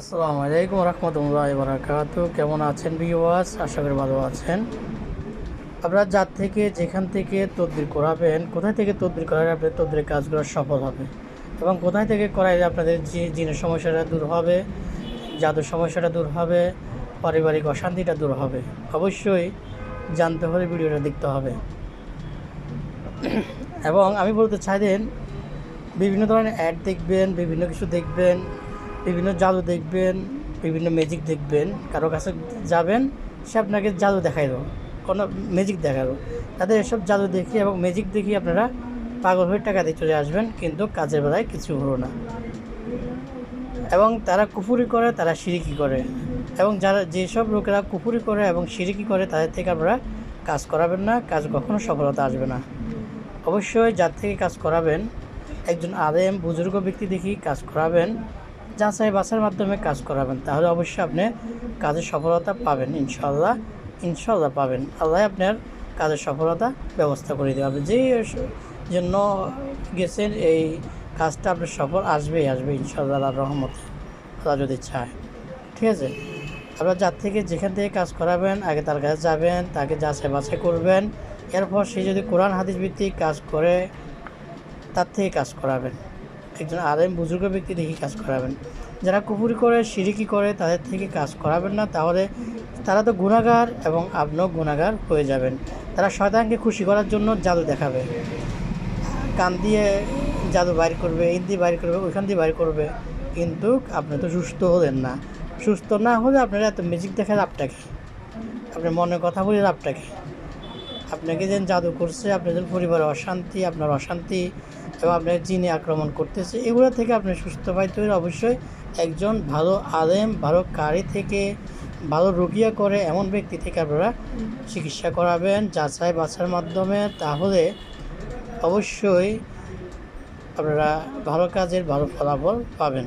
আসসালামু আলাইকুম রহমতুল্লাহ বারাকাতু। কেমন আছেন বিওয়াস আশা করি ভালো আছেন। আপনারা যার থেকে যেখান থেকে তদবির করাবেন, কোথায় থেকে তদবির করালে আপনার তদবিরের কাজগুলো সফল হবে এবং কোথায় থেকে করাইলে আপনাদের যে জিনের সমস্যাটা দূর হবে, জাদুর সমস্যাটা দূর হবে, পারিবারিক অশান্তিটা দূর হবে, অবশ্যই জানতে হলে ভিডিওটা দেখতে হবে। এবং আমি বলতে চাই দেন, বিভিন্ন ধরনের অ্যাড দেখবেন, বিভিন্ন কিছু দেখবেন বিভিন্ন জাদু দেখবেন, বিভিন্ন ম্যাজিক দেখবেন, কারও কাছে যাবেন, সে আপনাকে জাদু দেখাই দেবো কোনো ম্যাজিক দেখাবো তাদের এসব জাদু দেখি এবং ম্যাজিক দেখি আপনারা পাগল হয়ে টাকা দিয়ে চলে আসবেন, কিন্তু কাজের বেলায় কিছু হলো না। এবং তারা কুফুরি করে, তারা সিরিকি করে। এবং যারা যেসব লোকেরা কুফুরি করে এবং সিরিকি করে, তাদের থেকে আপনারা কাজ করাবেন না, কাজ কখনো সফলতা আসবে না। অবশ্যই যার থেকে কাজ করাবেন, একজন আলেম, বুজুর্গ ব্যক্তি দেখি কাজ করাবেন যাচাই বাছার মাধ্যমে কাজ করাবেন। তাহলে অবশ্যই আপনি কাজের সফলতা পাবেন ইনশাল্লাহ ইনশাল্লাহ পাবেন। আল্লাহ আপনার কাজের সফলতা ব্যবস্থা করে দেবে। আপনি যে জন্য গেছেন, এই কাজটা আপনার সফল আসবেই আসবে ইনশাল্লাহ রহমতে। আল্লাহ যদি চায়। ঠিক আছে? আপনার যার থেকে যেখান থেকে কাজ করাবেন, আগে তার কাছে যাবেন, তাকে যাচাই বাছাই করবেন। এরপর সে যদি কোরআন, হাদিস ভিত্তিক কাজ করে, তার থেকে কাজ করাবেন। একজন আলেম বুজুর্গ ব্যক্তি দেখে কাজ করাবেন। যারা কুপুরি করে, সিরিকি করে, তাদের থেকে কাজ করাবেন না। তাহলে তারা তো গুণাগার এবং আপনিও গুণাগার হয়ে যাবেন। তারা শয়তানকে খুশি করার জন্য জাদু দেখাবে। কান দিয়ে জাদু বাইর করবে দিয়ে বাইর করবে, ওইখান দিয়ে বাইর করবে। কিন্তু আপনি তো সুস্থ হলেন না। সুস্থ না হলে আপনারা এত ম্যাজিক দেখার লাভটা কি? আপনার মনের কথা বলে লাভটা কি? আপনাকে যেন জাদু করছে, আপনাদের পরিবারে অশান্তি, আপনার অশান্তি এবং আপনার জিনে আক্রমণ করতেছে, এগুলো থেকে আপনি সুস্থ পাইতে হলে অবশ্যই একজন ভালো আলেম, ভালো কারি থেকে, ভালো রুগিয়া করে এমন ব্যক্তি থেকে আপনারা চিকিৎসা করাবেন, যাচাই বাছার মাধ্যমে, তাহলে অবশ্যই আপনারা ভালো কাজের ভালো ফলাফল পাবেন।